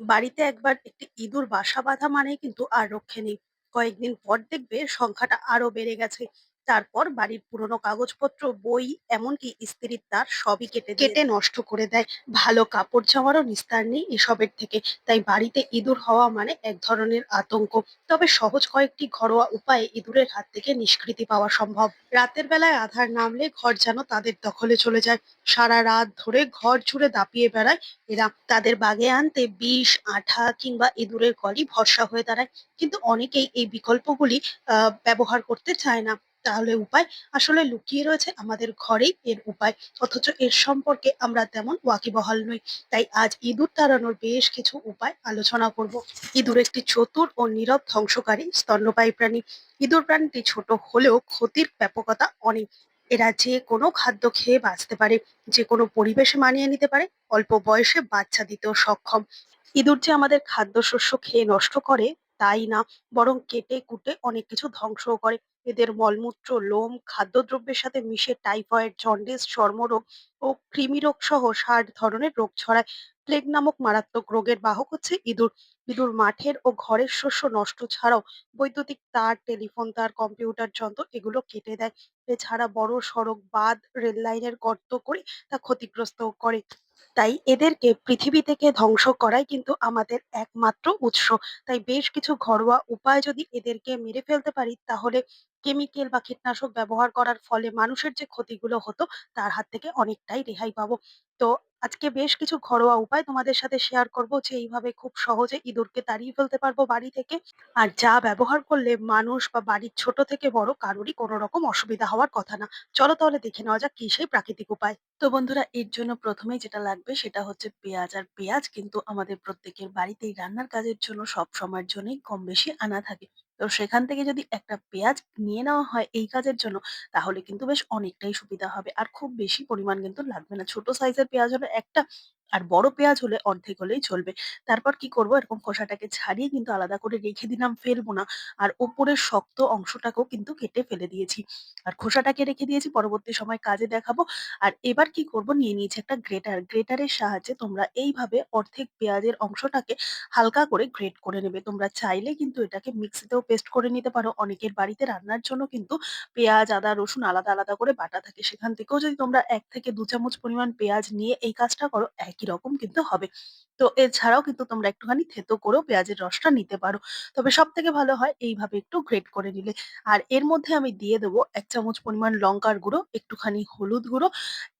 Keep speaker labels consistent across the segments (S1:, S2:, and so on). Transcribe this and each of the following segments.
S1: বাড়িতে একবার একটি ইঁদুর বাসা বাঁধা মানেই কিন্তু আর রক্ষে নেই। কয়েকদিন পর দেখবে সংখ্যাটা আরও বেড়ে গেছে। তারপর বাড়ির পুরোনো কাগজপত্র, বই এমনকি ইস্ত্রির তার সবই কেটে কেটে নষ্ট করে দেয়। ভালো কাপড় জামারও নিস্তার নেই এসবের থেকে। তাই বাড়িতে ইঁদুর হওয়া মানে এক ধরনের আতঙ্ক। তবে সহজ কয়েকটি ঘরোয়া উপায়ে ইঁদুরের হাত থেকে নিষ্কৃতি পাওয়া সম্ভব। রাতের বেলায় আধার নামলে ঘর যেন তাদের দখলে চলে যায়। সারা রাত ধরে ঘর জুড়ে দাপিয়ে বেড়ায় এরা তাদের বাগে আনতে বিষ, আঠা কিংবা ইঁদুরের কলই ভরসা হয়ে দাঁড়ায়। কিন্তু অনেকেই এই বিকল্পগুলি ব্যবহার করতে চায় না। তাহলে উপায়? আসলে লুকিয়ে রয়েছে আমাদের ঘরেই এর উপায়। অথচ এর সম্পর্কে আমরা তেমন ওয়াকিবহাল নই। তাই আজ ইঁদুর তাড়ানোর বেশ কিছু উপায় আলোচনা করব। ইঁদুর একটি চতুর ও নীরব ধ্বংসকারী স্তন্যপায়ী প্রাণী। ইঁদুর প্রাণীটি ছোট হলেও ক্ষতির ব্যাপকতা অনেক। এরা যে কোনো খাদ্য খেয়ে বাঁচতে পারে, যে কোনো পরিবেশে মানিয়ে নিতে পারে, অল্প বয়সে বাচ্চা দিতেও সক্ষম। ইঁদুর যে আমাদের খাদ্যশস্য খেয়ে নষ্ট করে তাই না, বরং কেটে-কুটে অনেক কিছু ধ্বংসও করে। এদের মলমূত্র, লোম খাদ্যদ্রব্যের সাথে মিশে টাইফয়েড, জন্ডিস, চর্মরোগ ও কৃমিরোগ সহ ষাট ধরনের রোগ ছড়ায়। প্লেগ নামক মারাত্মক রোগের বাহক হচ্ছে ইঁদুর। ইঁদুর মাঠের ও ঘরের শস্য নষ্ট ছাড়াও বৈদ্যুতিক তার, টেলিফোন তার, কম্পিউটার যন্ত্র এগুলো কেটে দেয়। এছাড়া বড় সড়ক, বাঁধ, রেল লাইনের গর্ত করে তা ক্ষতিগ্রস্ত করে। তাই এদেরকে পৃথিবী থেকে ধ্বংস করাই কিন্তু আমাদের একমাত্র উৎস। তাই বেশ কিছু ঘরোয়া উপায় যদি এদেরকে মেরে ফেলতে পারি তাহলে কেমিক্যাল বা কীটনাশক ব্যবহার করার ফলে মানুষের যে ক্ষতিগুলো হতো, তার হাত থেকে অনেকটাই রেহাই পাবো। তো আজকে বেশ কিছু ঘরোয়া উপায় তোমাদের সাথে শেয়ার করব যে এইভাবে খুব সহজে ইঁদুরকে তাড়িয়ে ফেলতে পারব বাড়ি থেকে। আর যা ব্যবহার করলে মানুষ বা বাড়ির ছোট থেকে বড় কারোরই কোনো রকম অসুবিধা হওয়ার কথা না। চলো তাহলে দেখে নেওয়া যাক কি সেই প্রাকৃতিক উপায়। তো বন্ধুরা, এর জন্য প্রথমেই যেটা লাগবে সেটা হচ্ছে পেঁয়াজ। আর পেঁয়াজ কিন্তু আমাদের প্রত্যেকের বাড়িতেই রান্নার কাজের জন্য সব সময়ের জন্যই কম বেশি আনা থাকে। তো সেখান থেকে যদি একটা পেঁয়াজ নিয়ে নেওয়া হয় এই কাজের জন্য, তাহলে কিন্তু বেশ অনেকটাই সুবিধা হবে। আর খুব বেশি পরিমাণ কিন্তু লাগবে না। ছোট সাইজের পেঁয়াজ হলে একটা আর বড় পেঁয়াজ হলে অর্ধেক হলেই চলবে। তারপর কি করব এরকম খোসাটাকে ছাড়িয়ে কিন্তু আলাদা করে রেখে দিলাম, ফেলব না। আর ওপরের শক্ত অংশটাকেও কিন্তু কেটে ফেলে দিয়েছি। আর খোসাটাকে রেখে দিয়েছি পরবর্তী সময় কাজে দেখাবো। আর এবার কি করব নিয়ে নিয়েছি একটা গ্রেটার। গ্রেটারের সাহায্যে তোমরা এইভাবে অর্ধেক পেঁয়াজের অংশটাকে হালকা করে গ্রেট করে নেবে। তোমরা চাইলে কিন্তু এটাকে মিক্সিতেও পেস্ট করে নিতে পারো। অনেকের বাড়িতে রান্নার জন্য কিন্তু পেঁয়াজ, আদা, রসুন আলাদা, আলাদা করে বাটা থাকে। সেখান থেকেও যদি তোমরা এক থেকে দু চামচ পরিমাণ পেঁয়াজ নিয়ে এই কাজটা করো একই রকম কিন্তু হবে। তো এছাড়াও কিন্তু তোমরা একটুখানি থেতো করেও পেঁয়াজের রসটা নিতে পারো। তবে সব থেকে ভালো হয় এইভাবে একটু গ্রেট করে নিলে। আর এর মধ্যে আমি দিয়ে দেবো এক চামচ পরিমাণ লঙ্কার গুঁড়ো, একটুখানি হলুদ গুঁড়ো।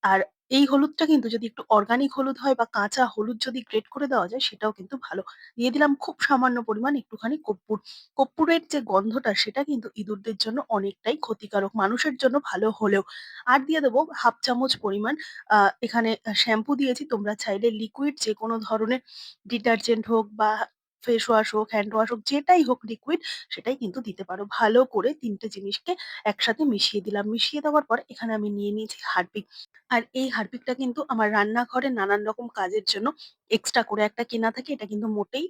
S1: আর এই হলুদটা কিন্তু যদি একটু অর্গানিক হলুদ হয় বা কাঁচা হলুদ যদি গ্রেট করে দেওয়া যায়, সেটাও কিন্তু ভালো। দিয়ে দিলাম খুব সামান্য পরিমাণ একটুখানি কর্পূর। কর্পূরের যে গন্ধটা, সেটা কিন্তু ইঁদুরদের জন্য অনেকটাই ক্ষতিকারক। মানুষের জন্য ভালো হলেও। আর দিয়ে দেবো ১/২ চামচ পরিমাণ এখানে শ্যাম্পু দিয়েছি। তোমরা চাইলে লিকুইড যেকোনো ধরনের ডিটারজেন্ট হোক বা ফেস ওয়াশ হোক, হ্যান্ড ওয়াশ হোক যেটাই হোক লিকুইড সেটাই কিন্তু দিতে পারো। ভালো করে ৩ টে জিনিসকে একসাথে মিশিয়ে দিলাম। মিশিয়ে দেওয়ার পর এখানে আমি নিয়ে নিয়েছি হারপিক। আর এই হারপিকটা কিন্তু আমার রান্নাঘরে নানান রকম কাজের জন্য এক্সট্রা করে একটা কেনা থাকে। এটা কিন্তু মোটেই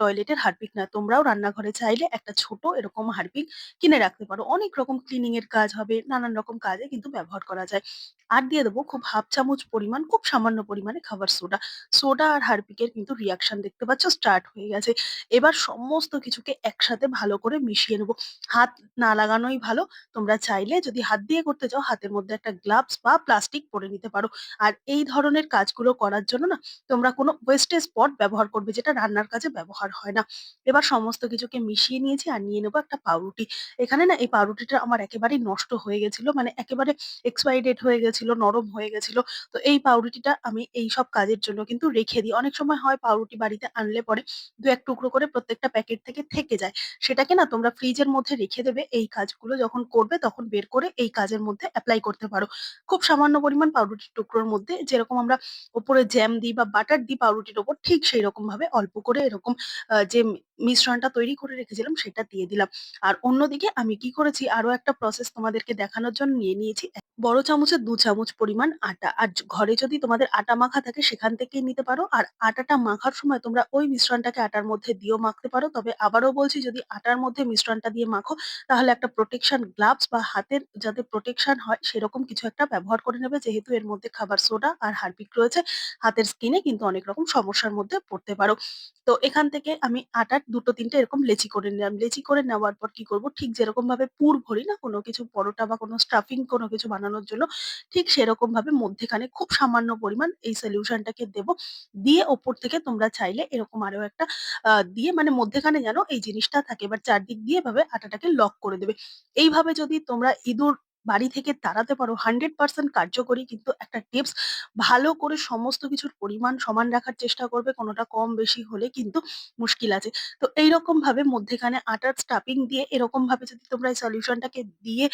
S1: টয়লেটের হারপিক না। তোমরাও রান্নাঘরে চাইলে একটা ছোট এরকম হারপিক কিনে রাখতে পারো। অনেক রকম ক্লিনিং এর কাজ হবে, নানান রকম কাজে কিন্তু ব্যবহার করা যায়। আর দিয়ে দেবো খুব ১/২ চামচ পরিমাণ, খুব সামান্য পরিমাণে খাবার সোডা। সোডা আর হারপিকের কিন্তু রিয়াকশন দেখতে পাচ্ছ স্টার্ট হয়ে গেছে। এবার সমস্ত কিছুকে একসাথে ভালো করে মিশিয়ে নেব। হাত না লাগানোই ভালো। তোমরা চাইলে যদি হাত দিয়ে করতে চাও হাতের মধ্যে একটা গ্লাভস বা প্লাস্টিক পরে নিতে পারো। আর এই ধরনের কাজগুলো করার জন্য না তোমরা কোনো ওয়েস্টেজ পট ব্যবহার করবে যেটা রান্নার কাজে ব্যবহার হয় না। এবার সমস্ত কিছুকে মিশিয়ে নিয়েছি আর নিয়ে নেব একটা পাউরুটি। এখানে না এই পাউরুটিটা আমার একেবারেই নষ্ট হয়ে গেছিল। মানে একেবারে এক্সপায়ারি ডেট হয়ে গেছিল, নরম হয়ে গেছিল। তো এই পাউরুটিটা আমি এইসব কাজের জন্য কিন্তু রেখে দিই। অনেক সময় হয় পাউরুটি বাড়িতে আনলে পরে ২-১ টুকরো করে প্রত্যেকটা প্যাকেট থেকে থেকে যায়। সেটাকে না তোমরা ফ্রিজের মধ্যে রেখে দেবে। এই কাজগুলো যখন করবে তখন বের করে এই কাজের মধ্যে এপ্লাই করতে পারো। খুব সামান্য পরিমাণ পাউরুটির টুকরোর মধ্যে যেরকম আমরা ওপরে জ্যাম দিই বা বাটার দিই পাউরুটির ওপর, ঠিক সেইরকমভাবে অল্প করে এরকম যে মিশ্রণটা তৈরি করে রেখেছিলাম সেটা দিয়ে দিলাম। আর অন্যদিকে আমি কি করেছি, আরও একটা প্রসেস তোমাদেরকে দেখানোর জন্য নিয়ে নিয়েছি বড় চামচের দু চামচ পরিমাণ আটা। আর ঘরে যদি তোমাদের আটা মাখা থাকে সেখান থেকেই নিতে পারো। আর আটাটা মাখার সময় তোমরা ওই মিশ্রণটাকে আটার মধ্যে দিয়েও মাখতে পারো। তবে আবারও বলছি যদি আটার মধ্যে মিশ্রণটা দিয়ে মাখো তাহলে একটা প্রোটেকশন গ্লাভস বা হাতের যাতে প্রোটেকশন হয় সেরকম কিছু একটা ব্যবহার করে নেবে। যেহেতু এর মধ্যে খাবার সোডা আর হারপিক রয়েছে, হাতের স্কিনে কিন্তু অনেক রকম সমস্যার মধ্যে পড়তে পারো। তো এখান থেকে আমি আটার দুটো তিনটে এরকম লেচি করে নিলাম। লেচি করে নেওয়ার পর কি করব ঠিক যেরকম ভাবে পুর ভরি না কোনো কিছু পরোটা বা কোনো স্টাফিং কোনো কিছু বানানোর জন্য, ঠিক সেরকম ভাবে মধ্যেখানে খুব সামান্য পরিমাণ এই সলিউশনটাকে দেব। দিয়ে ওপর থেকে তোমরা চাইলে এরকম আরও একটা দিয়ে মানে মধ্যেখানে যেন এই জিনিসটা থাকে। এবার চারদিক দিয়ে এভাবে আটাটাকে লক করে দেবে। এইভাবে যদি তোমরা ইঁদুর বাড়ি থেকে তাড়াতে পারো 100% কার্যকরী কিন্তু একটা টিপস। ভালো করে সমস্ত কিছুর পরিমাণ সমান রাখার চেষ্টা করবে। কোনোটা কম বেশি হলে কিন্তু মুশকিল আছে। তো এইরকমভাবে মধ্যেখানে আটার স্টাফিং দিয়ে এরকমভাবে যদি তোমরা এই সলিউশনটাকে দিয়ে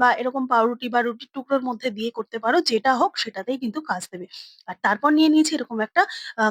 S1: বা এরকম পাউরুটি বা রুটির টুকরোর মধ্যে দিয়ে করতে পারো, যেটা হোক সেটাতেই কিন্তু কাজ দেবে। আর তারপর নিয়ে নিয়েছি এরকম একটা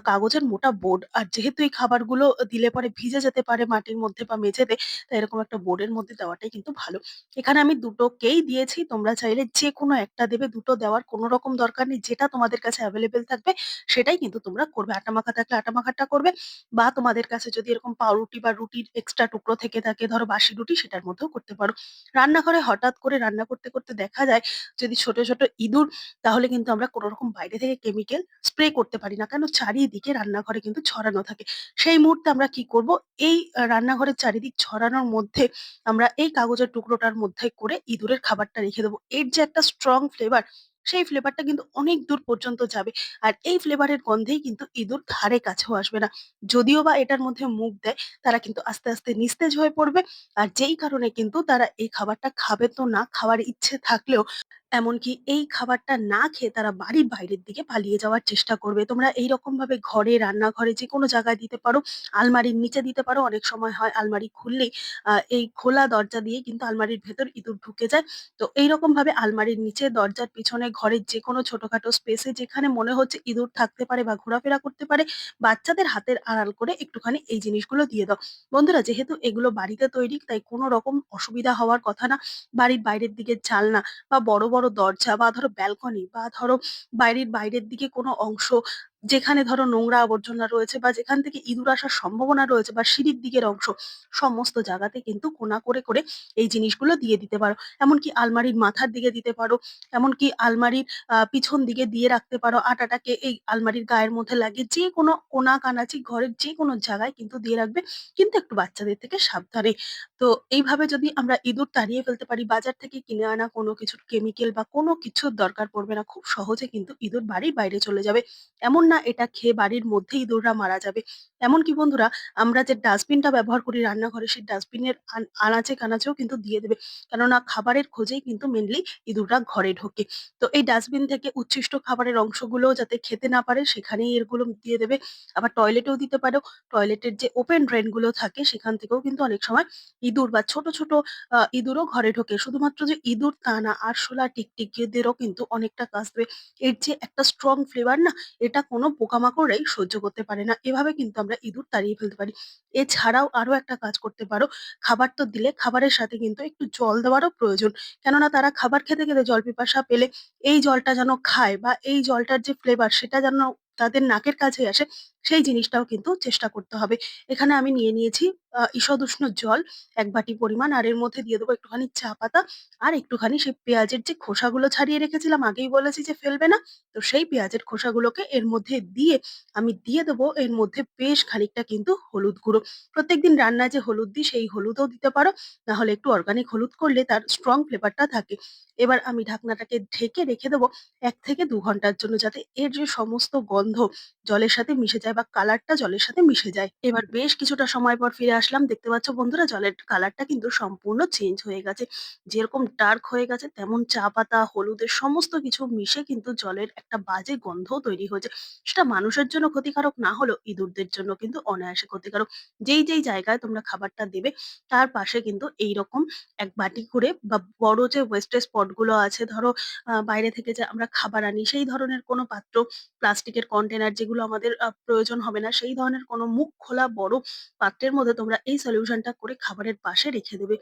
S1: কাগজের মোটা বোর্ড। আর যেহেতু এই খাবারগুলো দিলে পরে ভিজে যেতে পারে মাটির মধ্যে বা মেঝেতে, তাই এরকম একটা বোর্ডের মধ্যে দেওয়াটাই কিন্তু ভালো। এখানে আমি দুটোকেই দিয়েছি। তোমরা চাইলে যেকোনো একটা দেবে, দুটো দেওয়ার কোনো রকম দরকার নেই। যেটা তোমাদের কাছে অ্যাভেলেবেল থাকবে সেটাই কিন্তু তোমরা করবে। আটা মাখা থাকলে আটা মাখাটা করবে বা তোমাদের কাছে যদি এরকম পাউরুটি বা রুটির এক্সট্রা টুকরো থেকে থাকে, ধরো বাসি রুটি সেটার মধ্যেও করতে পারো। রান্নাঘরে হঠাৎ করে রান্না করতে, করতে দেখা যায় যদি ছোট, ছোট ইঁদুর তাহলে কিন্তু আমরা কোনরকম বাইরে থেকে কেমিক্যাল স্প্রে করতে পারি না। কেন? চারিদিকে রান্নাঘরে কিন্তু ছড়ানো থাকে। সেই মুহূর্তে আমরা কি করব? এই রান্নাঘরের চারিদিক ছড়ানোর মধ্যে আমরা এই কাগজের টুকরোটার মধ্যে করে ইঁদুরের খাবারটা রেখে দেবো। এর যে একটা স্ট্রং ফ্লেভার, সেই ফ্লেভারটা কিন্তু অনেক দূর পর্যন্ত যাবে। আর এই ফ্লেভারের গন্ধেই কিন্তু ইঁদুর ধারে কাছেও আসবে না। যদিও বা এটার মধ্যে মুখ দেয়, তারা কিন্তু আস্তে, আস্তে নিস্তেজ হয়ে পড়বে। আর যেই কারণে কিন্তু তারা এই খাবারটা খাবে তো না, খাওয়ার ইচ্ছে থাকলেও এমনকি এই খাবারটা না খেয়ে তারা বাড়ির বাইরের দিকে পালিয়ে যাওয়ার চেষ্টা করবে। তোমরা এইরকম ভাবে ঘরে, রান্নাঘরে যেকোনো জায়গায় দিতে পারো। আলমারির নিচে দিতে পারো। অনেক সময় হয় আলমারি খুললেই এই খোলা দরজা দিয়ে কিন্তু আলমারির ভেতর ইঁদুর ঢুকে যায়। তো এইরকম ভাবে আলমারির নিচে, দরজার পিছনে, ঘরের যেকোনো ছোটখাটো স্পেসে যেখানে মনে হচ্ছে ইঁদুর থাকতে পারে বা ঘোরাফেরা করতে পারে, বাচ্চাদের হাতের আড়াল করে একটুখানি এই জিনিসগুলো দিয়ে দাও। বন্ধুরা যেহেতু এগুলো বাড়িতে তৈরি তাই কোনো রকম অসুবিধা হওয়ার কথা না। বাড়ির বাইরের দিকের জানলা বা বড়, বড় দরজা বা ধরো ব্যালকনি বা ধরো বাইরের বাইরের দিকে কোনো অংশ যেখানে ধরো নোংরা আবর্জনা রয়েছে বা যেখান থেকে ইঁদুর আসার সম্ভাবনা রয়েছে বা সিঁড়ির দিকের অংশ, সমস্ত জায়গাতে কিন্তু কোনা করে, করে এই জিনিসগুলো দিয়ে দিতে পারো। এমনকি আলমারির মাথার দিকে দিতে পারো, এমনকি আলমারির পিছন দিকে দিয়ে রাখতে পারো। আটাটাকে এই আলমারির গায়ের মধ্যে লাগিয়ে যেকোনো কোনা-কানাচি ঘরের যে কোনো জায়গায় কিন্তু দিয়ে রাখবে। কিন্তু একটু বাচ্চাদের থেকে সাবধানে। তো এইভাবে যদি আমরা ইঁদুর তাড়িয়ে ফেলতে পারি, বাজার থেকে কিনে আনা কোনো কিছুর কেমিক্যাল বা কোনো কিছুর দরকার পড়বে না। খুব সহজে কিন্তু ইঁদুর বাড়ির বাইরে চলে যাবে। এমন না এটা খেয়ে বাড়ির মধ্যে ইঁদুররা মারা যাবে। এমনকি বন্ধুরা আমরা যে ডাস্টবিনটা ব্যবহার করি রান্নাঘরে সেই ডাস্টবিনের আনাচে-কানাচেও কিন্তু দিয়ে দেবে। কেননা খাবারের খোঁজেই কিন্তু মেইনলি ইঁদুররা ঘরে ঢোকে। তো এই ডাস্টবিন থেকে উচ্ছিষ্ট খাবারের অংশগুলোও যাতে খেতে না পারে সেখানেই এগুলো দিয়ে দেবে। আবার টয়লেটেও দিতে পারো। টয়লেটের যে ওপেন ড্রেনগুলো থাকে সেখান থেকেও কিন্তু অনেক সময় ইঁদুর বা ছোট, ছোট ইঁদুরও ঘরে ঢোকে। শুধুমাত্র যে ইঁদুর তা না, আরশোলা, টিকটিকিদেরও কিন্তু অনেকটা কাজ দেবে। এর যে একটা স্ট্রং ফ্লেভার না এটা কোনো পোকামাকড়রাই সহ্য করতে পারে না। এভাবে কিন্তু আমরা ইঁদুর তাড়িয়ে ফেলতে পারি। এছাড়াও আরও একটা কাজ করতে পারো। খাবার তো দিলে খাবারের সাথে কিন্তু একটু জল দেওয়ারও প্রয়োজন। কেননা তারা খাবার খেতে, খেতে জল পিপাসা পেলে এই জলটা যেন খায় বা এই জলটার যে ফ্লেভার সেটা যেন তাদের নাকের কাছে আসে, সেই জিনিসটাও কিন্তু চেষ্টা করতে হবে। এখানে আমি নিয়ে নিয়েছি আ ঈষদুষ্ণ জল, এক বাটি পরিমাণ, আর এর মধ্যে দিয়ে দেবো একটুখানি চা পাতা, আর একটুখানি সেই পেঁয়াজের যে খোসাগুলো ছাড়িয়ে রেখেছিলাম, আগেই বলেছি যে ফেলবে না। তো সেই পেঁয়াজের খোসাগুলোকে এর মধ্যে দিয়ে আমি দিয়ে দেবো, এর মধ্যে বেশ খানিকটা কিন্তু হলুদ গুঁড়ো। প্রত্যেকদিন রান্নায় যে হলুদ দিই, সেই হলুদও দিতে পারো। নাহলে একটু অর্গানিক হলুদ করলে তার স্ট্রং ফ্লেভারটা থাকে। এবার আমি ঢাকনাটাকে ঢেকে রেখে দেবো, এক থেকে দু ঘণ্টার জন্য, যাতে এর যে সমস্ত গন্ধ, জলের সাথে মিশে যায় বা কালারটা জলের সাথে মিশে যায়। এবার বেশ কিছুটা সময় পর ফিরে আসলাম। দেখতে পাচ্ছ বন্ধুরা জলের কালারটা কিন্তু সম্পূর্ণ চেঞ্জ হয়ে গেছে। যেরকম ডার্ক হয়ে গেছে তেমন চা পাতা, হলুদের সমস্ত কিছু মিশে কিন্তু জলের একটা বাজে গন্ধও তৈরি হয়েছে। সেটা মানুষের জন্য ক্ষতিকারক না হলেও ইঁদুরদের জন্য কিন্তু অনায়াসে ক্ষতিকারক। যেই, যেই জায়গায় তোমরা খাবারটা দেবে তার পাশে কিন্তু এই রকম এক বাটি করে বা বড় যে ওয়েস্টেজগুলো আছে ধরো বাইরে থেকে যে আমরা খাবার আনি সেই ধরনের কোনো পাত্র, প্লাস্টিকের কন্টেনার যেগুলো আমাদের প্রয়োজন প্রয়োজন হবে না। সেই ধরনের কোনো মুখ খোলা বড় পাত্রের মধ্যে তোমরা এই সলিউশনটা করে খাবারের পাশে রেখে দেবে।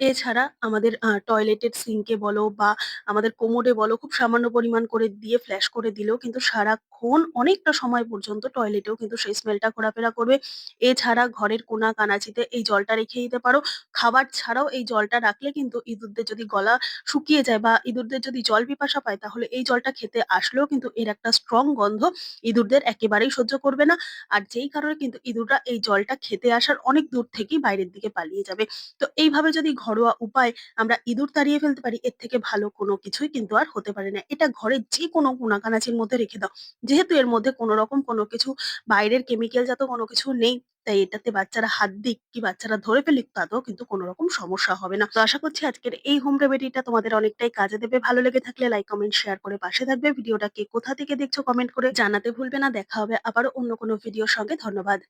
S1: এছাড়া আমাদের টয়লেটের সিঙ্কে বলো বা আমাদের কোমোডে বলো খুব সামান্য পরিমাণ করে দিয়ে ফ্ল্যাশ করে দিলেও কিন্তু সারাক্ষণ অনেকটা সময় পর্যন্ত টয়লেটেও কিন্তু সেই স্মেলটা ঘোরাফেরা করবে। এছাড়া ঘরের কোনা কানাচিতে এই জলটা রেখে দিতে পারো। খাবার ছাড়াও এই জলটা রাখলে কিন্তু ইঁদুরদের যদি গলা শুকিয়ে যায় বা ইঁদুরদের যদি জল পিপাসা পায় তাহলে এই জলটা খেতে আসলেও কিন্তু এর একটা স্ট্রং গন্ধ ইঁদুরদের একেবারেই সহ্য করবে না। আর যেই কারণে কিন্তু ইঁদুররা এই জলটা খেতে আসার অনেক দূর থেকেই বাইরের দিকে পালিয়ে যাবে। তো এইভাবে যদি ঘরোয়া উপায় আমরা ইঁদুর তাড়িয়ে ফেলতে পারি, এর থেকে ভালো কোনো কিছুই কিন্তু আর হতে পারে না। এটা ঘরের যে কোনো কোনাকানাচির মধ্যে রেখে দাও। যেহেতু এর মধ্যে কোনো রকম কোনো কিছু, বাইরের কেমিক্যাল জাত কোনো কিছু নেই, তাই এটাতে বাচ্চারা হাত দিক কি বাচ্চারা ধরে ফেলুক, তাতেও কিন্তু কোনো রকম সমস্যা হবে না। তো আশা করছি আজকের এই হোম রেমেডিটা তোমাদের অনেকটাই কাজে দেবে। ভালো লেগে থাকলে লাইক কমেন্ট শেয়ার করে পাশে থাকবে। ভিডিওটা কে কোথা থেকে দেখছ কমেন্ট করে জানাতে ভুলবে না। দেখা হবে আবারও অন্য কোনো ভিডিওর সঙ্গে। ধন্যবাদ।